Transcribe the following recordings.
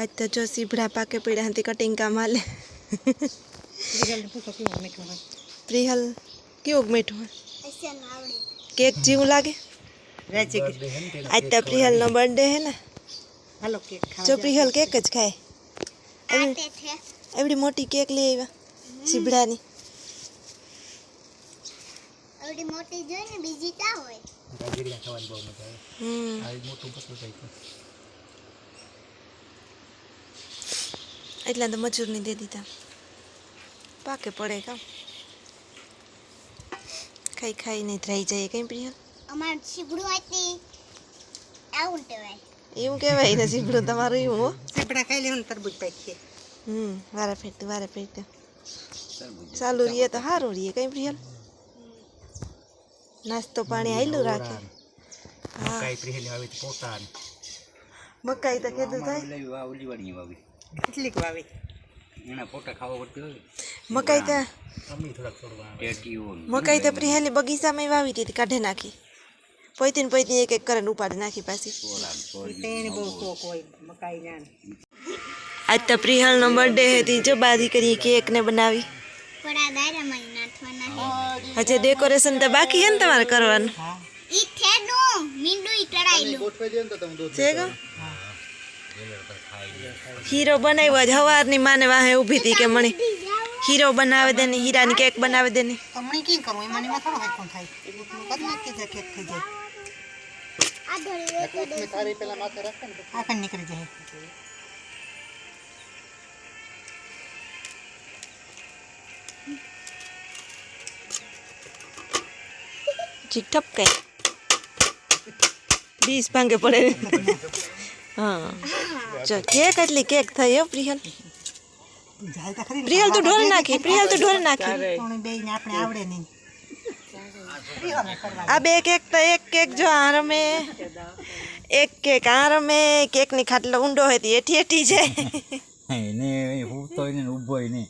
આજ તો જો સીભડા પાકે પડ્યા હતી કટિંગ કામ હાલે પ્રિહલ કેવું મીઠું હોય કેક જેવું લાગે આજ તો પ્રિહલનો બર્થડે હે ને હાલો કેક જો પ્રિહલ કેક જ ખાય એવડી એવડી મોટી કેક લઈ આવ્યા સીભડાની આવડી મોટી જોઈ ને બીજી તા હોય હમ એટલા તો મજૂરની દે દીધા પાકે પડે કામ. ખાઈ ખાઈ નહીં રહી જાય કઈ પ્રિયલ અમાર સીબડું હતી આવું કહેવાય એવું કહેવાય ને સીબડું તમારું એવું હો. સીપડા ખાઈ લેવું તરબૂચ પાકીએ. હમ વારે ફેરતું વારે ફેરતું. ચાલુ રહીએ તો સારું રહીએ કઈ પ્રિયલ નાસ્તો પાણી આયલું રાખે. મકાઈ પ્રિયલ આવી પોતાની. મકાઈ તો કીધું થાય ઉલીવાડી વાવી. કેટલીક વાવી? એના પોતા ખાવા પડતી હોય. મકાઈ તો અમે થોડાક છોડવા મકાઈ તો પ્રિયાલી બગીચામાં વાવી હતી કાઢે નાખી. પોઈતી ને પોઈતી એક એક કરીને ઉપાડી નાખી પાછી. આજ તો પ્રિહલનો બર્થડે હતી જો બાધી કરી કેક ને બનાવી. હજે ડેકોરેશન તો બાકી છે ને તમારે કરવાનું. ઈ થેડું મીંડું ઈ તળાયેલું છે ગો હીરો બનાવ્યો જ હવારની માને વાહે ઊભી હતી કે મણી હીરો બનાવે દે ને હીરાની કેક બનાવે દે ને હમણાં કેમ કરવું એમાં એમાં થોડો હાઈફોન થાય કરી નાખી જાય કેક થઈ જાય આ ધોળી આ પણ નીકળી જાય ચીક ઠપકાય બીસ ભાંગે પડે હા. જો કેક એટલી કેક થઈ હો પ્રિયલ. તો. પ્રિયલ તું ઢોલ નાખી પ્રિયલ તું ઢોલ નાખી. આપણે આવડે નહીં. આ બે કેક તો એક કેક જો આ રમે. એક કેક આ રમે કેકની ખાટલો ઊંડો હોય તો એઠી એઠી જાય. એને હું તો એને ઊભો ને.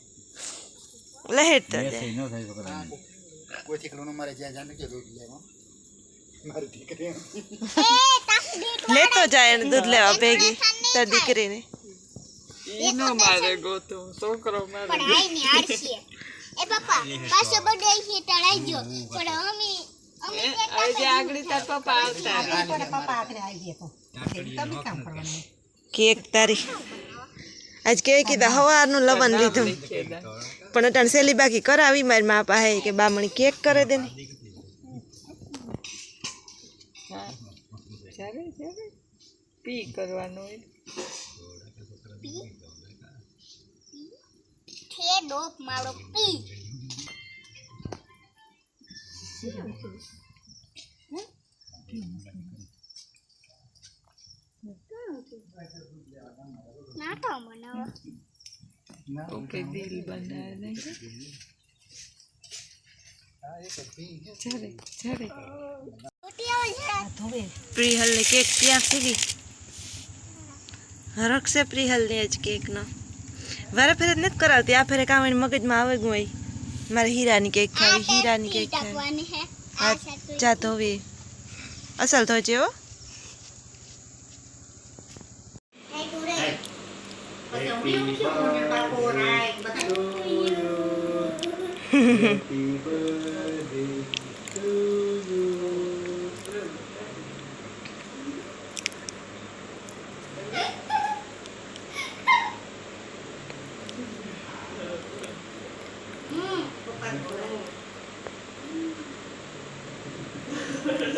લહેરતો જાય. ન થાય છોકરાને. લેતો જાય એને દૂધ લેવા ભેગી. તાર દીકરીને. પણ આઈ ની આરસી એ પપ્પા પાછો બડે છે તળાઈ ગયો. પણ અમે તો. કેક તારી. આજ કે કીધા હવારનું લવન લીધું. પણ અટાણ સેલી બાકી કરાવી મારી મા પાસે કે બામણી કેક કરે દે ને થે ડોપ મારો પી. ના તો બનાવો રોટી આવે ચાલે ધોવે પ્રિહલને કેક ત્યાં સુધી હરખ છે પ્રિહલની આજ કેકનો વારે ફેરે નથી કરાવતી આ ફેરે કામ એની મગજમાં આવે ગયું હોય મારે હીરાની કેક ખાવી હીરાની કેક ખાવી ટાકવાની હે હા જા ધોવી અસલ ધોજે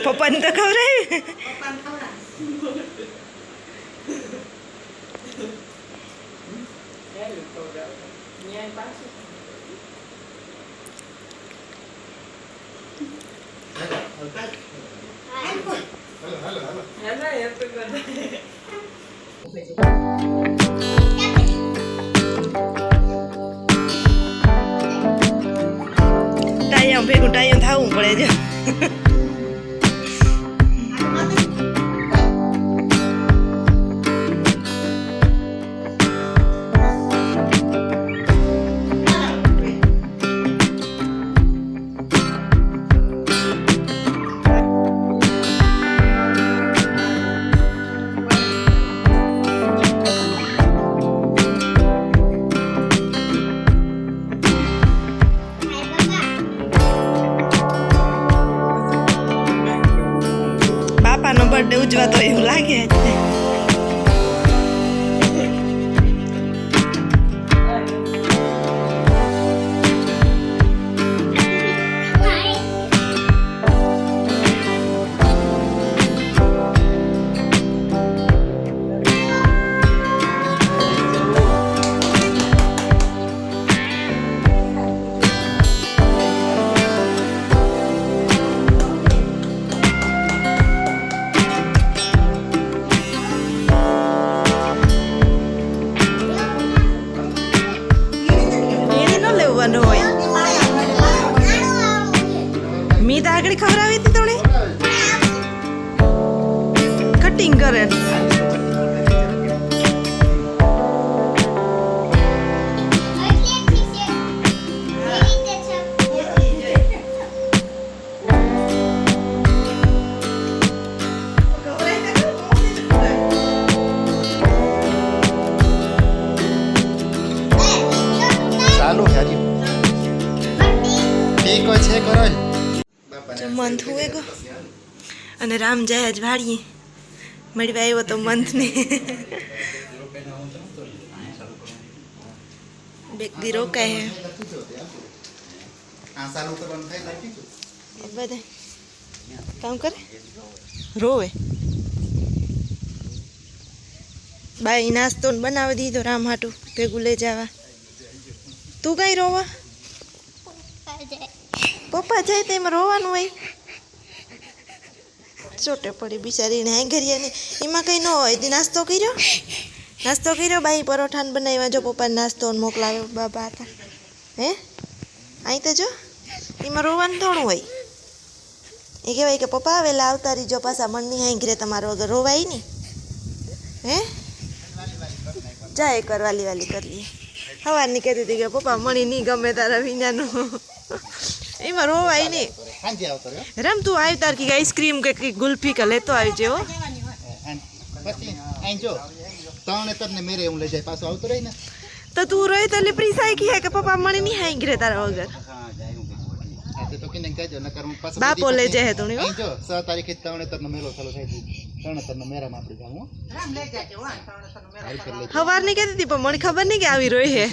Papanto ka rin. Papanto na. Hello, hello, hello. Hello, hello. tay ông biết con tay ông thấu một lệ chứ birthday ઉજવાતો એવું લાગે. પડે આગળ ખબર આવી હતી તોણે? કટિંગ કરે. મંથ હોય ગો. અને રામ જાય જ વાળીએ. મળવા આવ્યો તો મંથને. દી રોકાય બધા કામ કરે? રોવે. બાઈ નાસ્તો ને બનાવી દીધો રામ હાટું ભેગું લઈ જવા. તું કઈ રોવા? પપ્પા જાય. તેમાં રોવાનું હોય. ચોટે પડી બિચારીને હે ઘરિયાની એમાં કંઈ ન હોય. તે નાસ્તો કર્યો? નાસ્તો કર્યો? બાઈ પરોઠાને બનાવ્યા. જો પપ્પાને નાસ્તો ને મોકલાવ્યો બાબા હતા. હે? અહીં તો જો. એમાં રોવાનું થોડું હોય. એ કહેવાય કે પપ્પા વેલા આવતા રહીજો પાછા. મનની હાઈ ઘરે તમારો વગર રોવાય નહીં. હે? જા કરવાલી વાલી કરી લઈએ સવારની કહેતી હતી કે પપ્પા, મણી નહીં ગમે તારા વિનાનું. એમાં રોવાય નહીં રમતું આવ્યું તાર કે આઈસ્ક્રીમ કે ગુલફી ગુલ્ફી કે લેતો આવજે હો. પછી અહીં જો ત્રણે તરને મેરે હું લઈ જાય પાછો આવતો રહી ને. તો તું રોય તો લીપડી સાઈ કહે કે પપ્પા મણી નહીં હાઈ ઘરે તારા વગર? હું બાપો લઈ જાય તું હો. જો છ તારીખે ત્રણે તરનો મેળો ચાલુ થાય છે ત્રણે તરનો મેળામાં આપણે જાઉં હો. રામ લઈ જાજો હા ત્રણ ત્રણ મેળા આવી. કરી લેજો. સવારની કહેતી હતી પણ મને ખબર નહીં કે આવી રોઈ હે.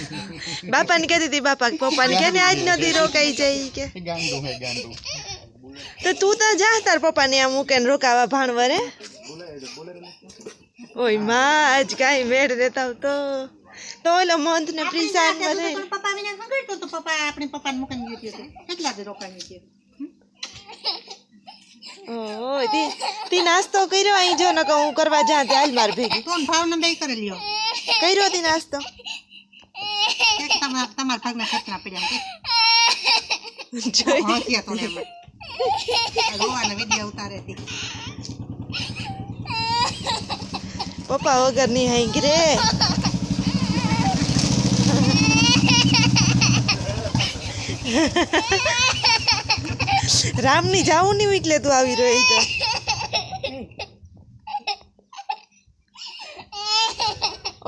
બાપાને કહેતી હતી બાપા કે પપ્પાને કે ને આજ નથી રોકાઈ જાય ઈ કે. એ ગાંડું હે ગાંડું. તો તું તો જા તાર પપ્પાને આમ મૂકે ને રોકાવા ભાણવરે. ઓયમાં આજ કાંઈ મેળ રહેતા હોવ તો. તો ઓલો મંથ ને પ્રિસાન બધે પણ પપ્પા વિના ખબર તો પપ્પા આપણે પપ્પાને મૂકીને ગયો હતો કેટલા જ રોકાણી છે ઓય તી તી નાસ્તો કર્યો અહીં જો નકો હું કરવા જા તે હાલ માર ભેગી. તો ભાવને બે કરી લ્યો. કર્યો તી નાસ્તો? તમાર તમારા ભાગના ખેતના પડ્યા જોઈ. હસ્યા તો ને એમાં. રોવાના વીડિયો ઉતારે હતી પપ્પા વગરની હાઈ રે. રામની જાવું નહીં વીકલે તું આવી રહી તો.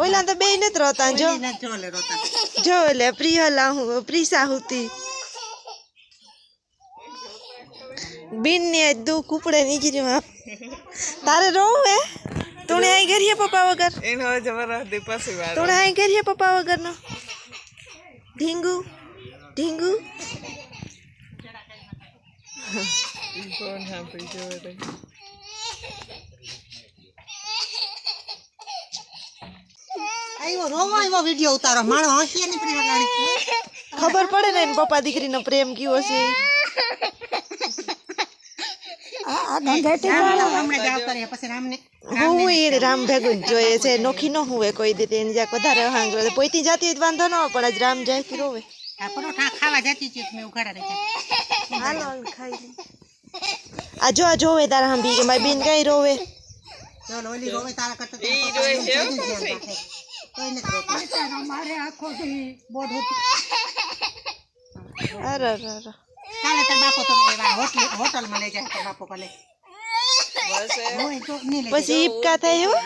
ઓલા તો બે નથી રોતા જો. ના જો લે રોતા. જો એટલે પ્રિયલા હું પ્રિસા હુતી. બિન ને આજ દુઃખ ઉપડે નીકળ્યું તારે રોવું હે? તુણે આઈ કરીએ પપ્પા વગર? એનો જબરદસ્તી પછી વાત તુણે આઈ કરીએ પપ્પા વગરનો? ઢીંગુ ઢીંગુ. ફોન સાંભળી તો. આવ્યો રોવા આવ્યો વીડિયો ઉતારો. માણો હસીએ નહીં પ્રેમ ખબર પડે ને એને પપ્પા દીકરીનો પ્રેમ કેવો છે? જ હું એને રામ ભેગું જ જોઈએ છે. નોખી ન હુવે કોઈ દીધી એને જાક વધારે હાંગરો પોઈતી જાતી વાંધો ન પણ આજ રામ જાય કે રોવે આપણો ખાવા જાતી છે મેં ઉઘાડા રહ્યા હાલો ખાઈ લે આ જો આ જોવે તારા હંભી કે મારી બેન કઈ રોવે ચાલો ઓલી રોવે તારા કરતા ઈ પપ્પા છે બધું એવું ધ્યાન રાખે. કોઈ નથી રોતું. મારે આખો દી બોર્ડ હતી અરે અરે અરે કાલે તાર બાપો તો એવા હોટલ હોટલમાં લઈ જાય તાર બાપો ભલે બસ એ હોય તો નહીં લઈ પછી ઈપકા થાય હો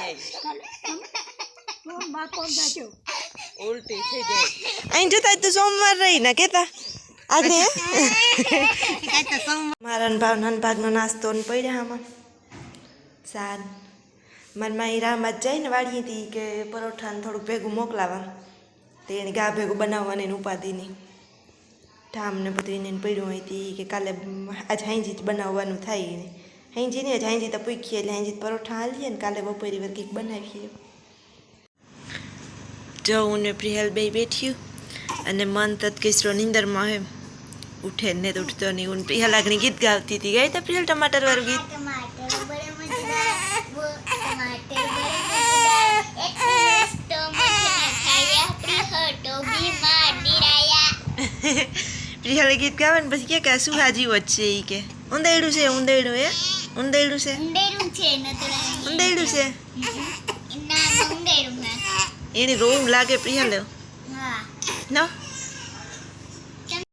ઉલટી થઈ જાય અહીં જતા તો સોમવાર રહી ના કેતા સમ મારા ભાવ નાન ભાગનો નાસ્તો પડ્યા આમાં. સાર મારી એ રામ જ જાય ને વાળીએ હતી કે પરોઠાને થોડુંક ભેગું મોકલાવા તે એને ગા ભેગું બનાવવાની ઉપાધિની. ઠામને બધું એને પડ્યું હોય હતી કે કાલે આજ હાઈજી જ બનાવવાનું થાય હાંજી ને આજ હાઈજી તો પૂખીએ એટલે હાઈજી પરોઠા હાલીએ ને કાલે બપોરી વાર કંઈક બનાવીએ. જો હું ને પ્રિયલ બે બેઠ્યું અને મન તત નિંદરમાં હોય ઉઠે ને તો ઉઠતો નહીં. હું પ્રિયા લાગણી ગીત ગાવતી હતી ગઈ તો પ્રિયલ ટમાટર વાળું ગીત? પ્રિયલ ગીત ગાવે ને પછી કે કે શું હાજી વચ્ચે એ કે? ઊંધેડું છે ઊંધેડું એ ઊંધેડું છે? ઊંધેડું છે ઊંધેડું છે? એની રોમ લાગે પ્રિયલ. હા. ના?